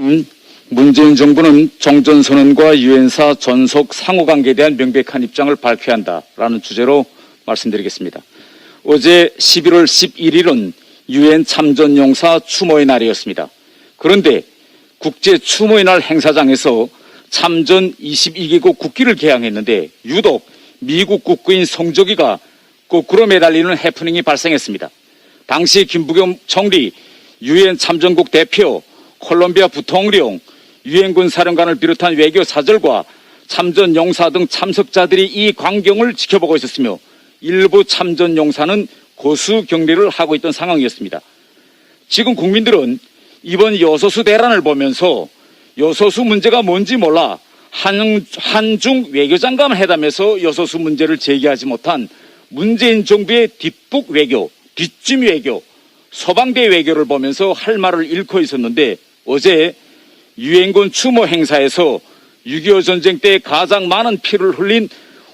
음, 문재인 정부는 정전선언과 유엔사 전속 상호관계에 대한 명백한 입장을 밝혀야 한다라는 주제로 말씀드리겠습니다. 어제 11월 11일은 유엔 참전용사 추모의 날이었습니다. 그런데 국제 추모의 날 행사장에서 참전 22개국 국기를 개항했는데 유독 미국 국구인 송조기가 거꾸로 매달리는 해프닝이 발생했습니다. 당시 김부겸 총리, 유엔 참전국 대표, 콜롬비아 부통령, 유엔군 사령관을 비롯한 외교 사절과 참전 용사 등 참석자들이 이 광경을 지켜보고 있었으며 일부 참전 용사는 고수 격리를 하고 있던 상황이었습니다. 지금 국민들은 이번 여소수 대란을 보면서 여소수 문제가 뭔지 몰라 한, 한중 외교장관 회담에서 여소수 문제를 제기하지 못한 문재인 정부의 뒷북 외교, 뒷짐 외교, 서방대 외교를 보면서 할 말을 잃고 있었는데 어제 유엔군 추모 행사에서 6.25 전쟁 때 가장 많은 피를 흘린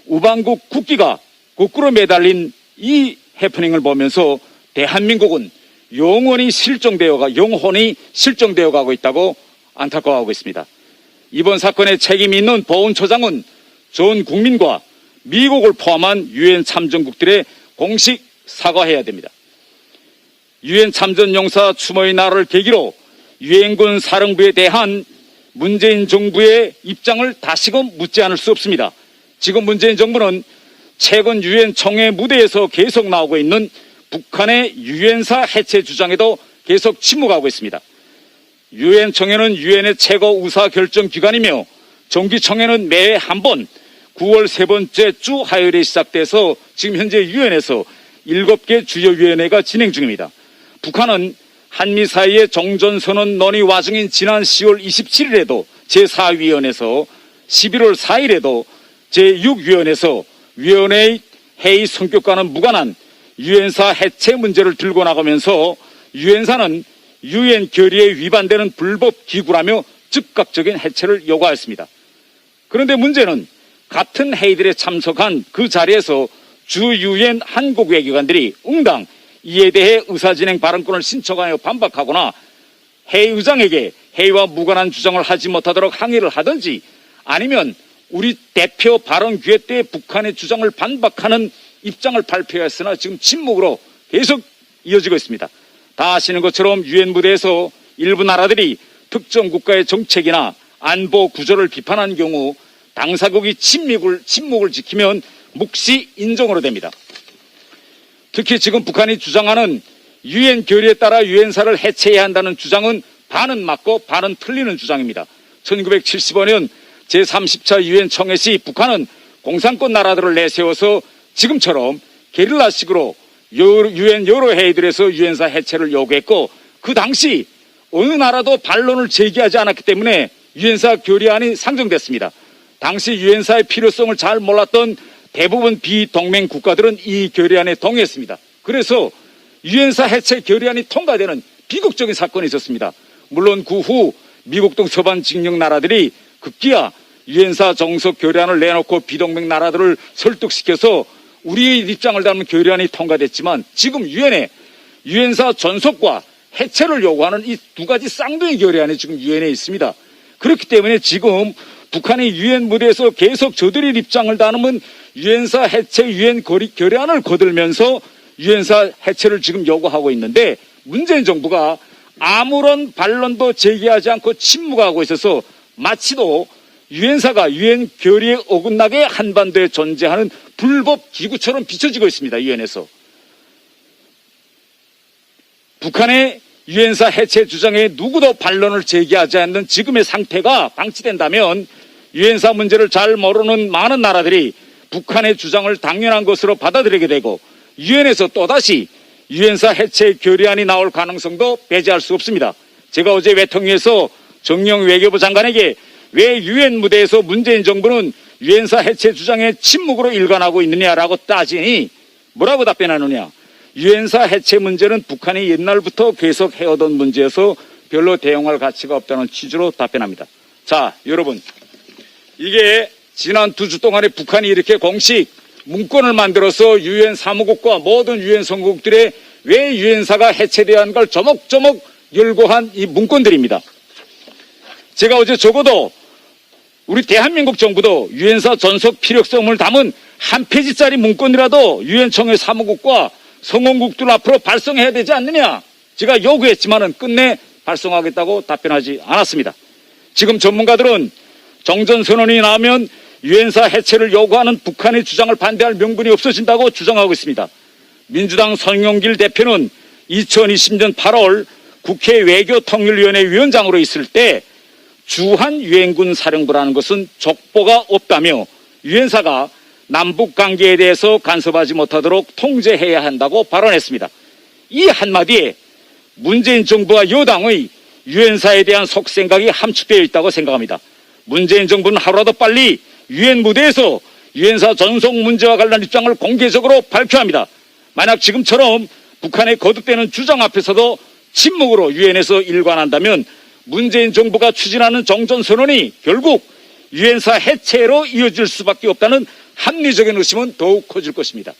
우방국 국기가 거꾸로 매달린 이 해프닝을 보면서 대한민국은 영원히 실종되어가 영혼이 실종되어 가고 있다고 안타까워하고 있습니다. 이번 사건에 책임이 있는 보훈처장은 전 국민과 미국을 포함한 유엔 참전국들의 공식 사과해야 됩니다. 유엔 참전용사 추모의 날을 계기로 유엔군 사령부에 대한 문재인 정부의 입장을 다시금 묻지 않을 수 없습니다. 지금 문재인 정부는 최근 유엔 총회 무대에서 계속 나오고 있는 북한의 유엔사 해체 주장에도 계속 침묵하고 있습니다. 유엔 총회는 유엔의 최고 의사 결정 기관이며 정기 총회는 매해 한 번 9월 세 번째 주 화요일에 시작돼서 지금 현재 유엔에서 7개 주요 위원회가 진행 중입니다. 북한은 한미 사이의 정전선언 논의 와중인 지난 10월 27일에도 제4위원회에서 11월 4일에도 제6위원회에서 위원회의 회의 성격과는 무관한 유엔사 해체 문제를 들고 나가면서 유엔사는 유엔 결의에 위반되는 불법 기구라며 즉각적인 해체를 요구하였습니다. 그런데 문제는 같은 회의들에 참석한 그 자리에서 주 유엔 한국 외교관들이 응당 이에 대해 의사진행 발언권을 신청하여 반박하거나 회의의장에게 회의와 무관한 주장을 하지 못하도록 항의를 하든지 아니면 우리 대표 발언 기회 때 북한의 주장을 반박하는 입장을 발표했으나 지금 침묵으로 계속 이어지고 있습니다. 다 아시는 것처럼 유엔 무대에서 일부 나라들이 특정 국가의 정책이나 안보 구조를 비판한 경우 당사국이 침묵을, 침묵을 지키면 묵시 인정으로 됩니다. 특히 지금 북한이 주장하는 유엔 결의에 따라 유엔사를 해체해야 한다는 주장은 반은 맞고 반은 틀리는 주장입니다. 1975년 제30차 유엔 총회 시 북한은 공산권 나라들을 내세워서 지금처럼 게릴라식으로 유엔 여러 회의들에서 유엔사 해체를 요구했고 그 당시 어느 나라도 반론을 제기하지 않았기 때문에 유엔사 결의안이 상정됐습니다. 당시 유엔사의 필요성을 잘 몰랐던 대부분 비동맹 국가들은 이 결의안에 동의했습니다. 그래서 유엔사 해체 결의안이 통과되는 비극적인 사건이 있었습니다. 물론 그 후 미국 등 서방 직령 나라들이 급기야 유엔사 정석 결의안을 내놓고 비동맹 나라들을 설득시켜서 우리의 입장을 담은 결의안이 통과됐지만 지금 유엔에 유엔사 전속과 해체를 요구하는 이 두 가지 쌍둥이 결의안이 지금 유엔에 있습니다. 그렇기 때문에 지금 북한이 유엔 무대에서 계속 저들의 입장을 다루면 유엔사 해체 유엔 결의안을 거들면서 유엔사 해체를 지금 요구하고 있는데 문재인 정부가 아무런 반론도 제기하지 않고 침묵하고 있어서 마치도 유엔사가 유엔 결의에 어긋나게 한반도에 존재하는 불법 기구처럼 비춰지고 있습니다. 유엔에서. 북한의 유엔사 해체 주장에 누구도 반론을 제기하지 않는 지금의 상태가 방치된다면 유엔사 문제를 잘 모르는 많은 나라들이 북한의 주장을 당연한 것으로 받아들이게 되고 유엔에서 또다시 유엔사 해체 결의안이 나올 가능성도 배제할 수 없습니다. 제가 어제 외통위에서 정영 외교부 장관에게 왜 유엔 무대에서 문재인 정부는 유엔사 해체 주장에 침묵으로 일관하고 있느냐라고 따지니 뭐라고 답변하느냐. 유엔사 해체 문제는 북한이 옛날부터 계속 해오던 문제여서 별로 대응할 가치가 없다는 취지로 답변합니다. 자, 여러분. 이게 지난 두 주 동안에 북한이 이렇게 공식 문건을 만들어서 유엔 사무국과 모든 유엔 성국들의 왜 유엔사가 해체돼야 하는 걸 조목조목 열고한 이 문건들입니다. 제가 어제 적어도 우리 대한민국 정부도 유엔사 전속 필요성을 담은 한 페이지짜리 문건이라도 유엔청의 사무국과 성원국들 앞으로 발송해야 되지 않느냐 제가 요구했지만은 끝내 발송하겠다고 답변하지 않았습니다. 지금 전문가들은 정전선언이 나오면 유엔사 해체를 요구하는 북한의 주장을 반대할 명분이 없어진다고 주장하고 있습니다. 민주당 성용길 대표는 2020년 8월 국회 외교통일위원회 위원장으로 있을 때 주한 유엔군 사령부라는 것은 족보가 없다며 유엔사가 남북 관계에 대해서 간섭하지 못하도록 통제해야 한다고 발언했습니다. 이 한마디에 문재인 정부와 여당의 유엔사에 대한 속생각이 함축되어 있다고 생각합니다. 문재인 정부는 하루라도 빨리 유엔 무대에서 유엔사 전속 문제와 관련 입장을 공개적으로 발표합니다. 만약 지금처럼 북한의 거듭되는 주장 앞에서도 침묵으로 유엔에서 일관한다면 문재인 정부가 추진하는 정전 선언이 결국 유엔사 해체로 이어질 수밖에 없다는 합리적인 의심은 더욱 커질 것입니다.